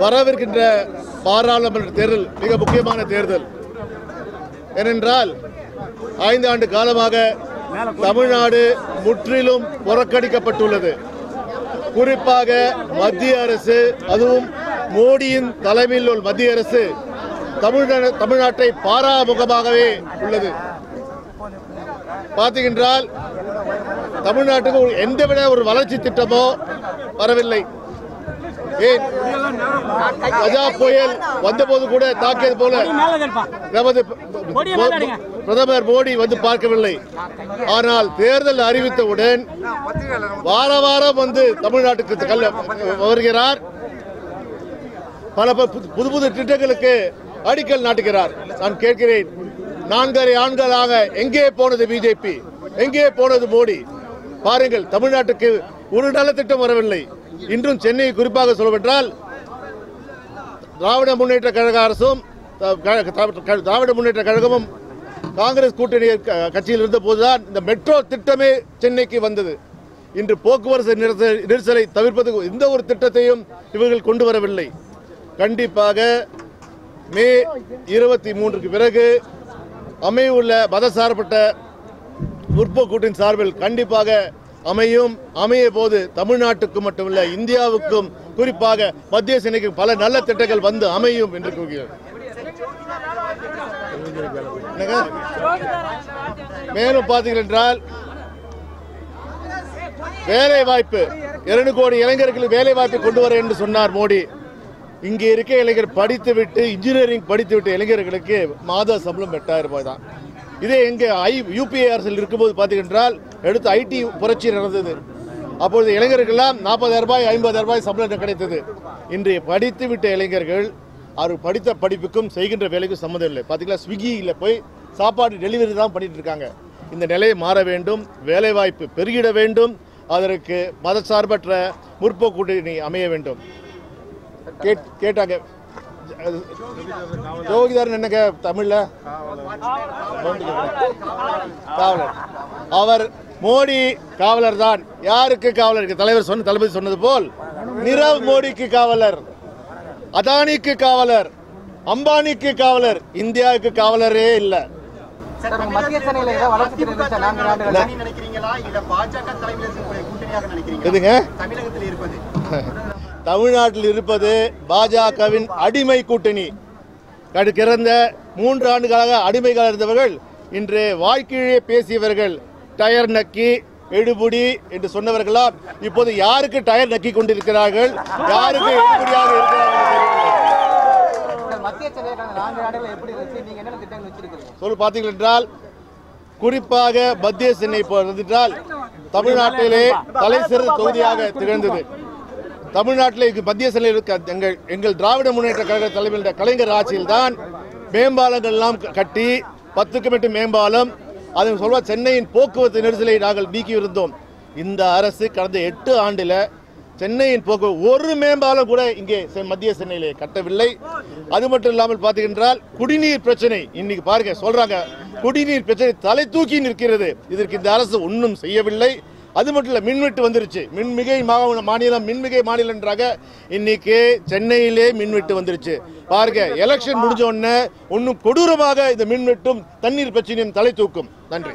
வரவிருக்கின்ற பாராளுமன்ற தேர்தல் மிக முக்கியமான தேர்தல். ஏனென்றால் ஐந்து ஆண்டு காலமாக தமிழ்நாடு முற்றிலும் புறக்கணிக்கப்பட்டுள்ளது. குறிப்பாக மத்திய அரசு அதுவும் மோடியின் தலைமையில் உள்ள மத்திய அரசு தமிழ்நாடு தமிழ்நாட்டை பாராமுகமாகவே உள்ளது. பார்த்தீங்கன்றால் தமிழ்நாட்டுக்கு ஒரு எந்தவித ஒரு வளர்ச்சி திட்டமோ வரவில்லை. ஏன் கஜா புயல் வந்தபோது கூட தாக்கியது போல நமது பிரதமர் மோடி வந்து பார்க்கவில்லை. ஆனால் தேர்தல் அறிவித்தவுடன் வார வாரம் வந்து தமிழ்நாட்டுக்கு வருகிறார். பல புது புது திட்டங்களுக்கு அடிக்கல் நாட்டுகிறார். நான் கேட்கிறேன் நான்கரை ஆண்களாக எங்கே போனது பிஜேபி? எங்கே போனது மோடி? பாருங்கள் தமிழ்நாட்டுக்கு ஒரு நல்ல திட்டம் வரவில்லை. இன்றும் சென்னை குறிப்பாக சொல்லப்பெற்றால் திராவிட முன்னேற்ற கழக அரசும் த- க- திராவிட முன்னேற்ற கழகமும் காங்கிரஸ் கூட்டணி க- கட்சியில் இருந்த போதுதான் இந்த மெட்ரோ திட்டமே சென்னைக்கு வந்தது. இன்று போக்குவரத்து நெரிசல்- நெரிசலை தவிர்ப்பதற்கு எந்த ஒரு திட்டத்தையும் இவர்கள் கொண்டு வரவில்லை. கண்டிப்பாக மே இருபத்தி மூன்றுக்கு பிறகு அமையவுள்ள மதசார்பட்ட முற்போக்கூட்டின் சார்பில் கண்டிப்பாக அமையும் அமைய போது தமிழ்நாட்டுக்கு மட்டுமல்ல இந்தியாவுக்கும் குறிப்பாக மத்திய சேனைக்கு பல நல்ல திட்டங்கள் வந்து அமையும் என்று கூறுகிறார் மேலும் பார்த்தீர்கள் என்றால் வேலை வாய்ப்பு இரண்டு கோடி இளைஞர்களுக்கு வேலை வாய்ப்பு கொண்டு வர என்று சொன்னார் மோடி. இங்கே இருக்க இளைஞர் படித்துவிட்டு இன்ஜினியரிங் படித்துவிட்டு இளைஞர்களுக்கு மாத சம்பளம் எட்டாயிரம் ரூபாய் தான். இதே இங்கே ஐ யூபிஏ அரசில் இருக்கும்போது பார்த்தீங்கன்றால் எடுத்து ஐடி புரட்சி நடந்தது. அப்பொழுது இளைஞர்கள்லாம் நாற்பதாயிரம் ரூபாய் ஐம்பதாயிரம் ரூபாய் சம்பளம் கிடைத்தது. இன்றைய படித்துவிட்ட இளைஞர்கள் அவர் படித்த படிப்புக்கும் செய்கின்ற வேலைக்கும் சம்மந்தம் இல்லை. பார்த்தீங்களா ஸ்விக்கியில் போய் சாப்பாடு டெலிவரி தான் பண்ணிட்டு இருக்காங்க. இந்த நிலையை மாற வேண்டும் வேலைவாய்ப்பு பெருகிட வேண்டும் அதற்கு மதசார்பற்ற முற்போக்கூட்டணி அமைய வேண்டும். கேட் கேட்டாங்க. ஜோகிதாரன் என்னங்க தமிழ்ல? காவலர். அவர் மோடி காவலர் தான் யாருக்கு காவலர் தலைவர் சொன்ன தளபதி சொன்னது போல் நிரவ் மோடிக்கு காவலர் அதானிக்கு காவலர் அம்பானிக்கு காவலர் இந்தியாவுக்கு காவலரே இல்லை. தமிழ்நாட்டில் இருப்பது பாஜகவின் அடிமை கூட்டணி. கடு- கடந்த மூன்று ஆண்டுகளாக அடிமைகள் இருந்தவர்கள் இன்று வாழ்க்கையிலே பேசியவர்கள் டயர் நக்கி எடுபுடி என்று சொன்னவர்களாம் இப்போது யாருக்கு டயர் நக்கி கொண்டிருக்கிறார்கள்? யாருக்கு எடுபடியாக இருக்கிறார்கள்? சொல் பார்த்தீர்கள் என்றால் குறிப்பாக மத்திய சென்னை என்றால் தமிழ்நாட்டிலே தலை சிறந்த தொகுதியாக திகழ்ந்தது. தமிழ்நாட்டிலே மத்திய சென்னையில் எங்கள் எங்கள் திராவிட முன்னேற்ற கழக தலைமையில் கலைஞர் ஆட்சியில் தான் மேம்பாலங்கள் எல்லாம் கட்டி பத்துக்கும் எட்டு மேம்பாலம் அது சொல்வா சென்னையின் போக்குவரத்து நெரிசலை நாங்கள் நீக்கியிருந்தோம். இந்த அரசு கடந்த எட்டு ஆண்டில் சென்னையின் போக்கு ஒரு மேம்பாலம் கூட இங்கே செ- மத்திய சென்னையிலே கட்டவில்லை. அது மட்டும் இல்லாமல் பார்த்தீங்கன்றால் குடிநீர் பிரச்சனை இன்னைக்கு பாருங்க சொல்றாங்க குடிநீர் பிரச்சனை தலை தூக்கி நிற்கிறது. இதற்கு இந்த அரசு ஒன்றும் செய்யவில்லை. அது மட்டும் இல்லை மின்வெட்டு வந்துருச்சு. மின்மிகை மாவட்ட மாநிலம் மின்மிகை மாநிலன்றாக இன்னைக்கு சென்னையிலே மின்வெட்டு வந்துருச்சு. பாருங்க எலெக்ஷன் முடிஞ்ச உடனே ஒன்றும் கொடூரமாக இந்த மின்வெட்டும் தண்ணீர் பிரச்சனையும் தலை தூக்கும். நன்றி.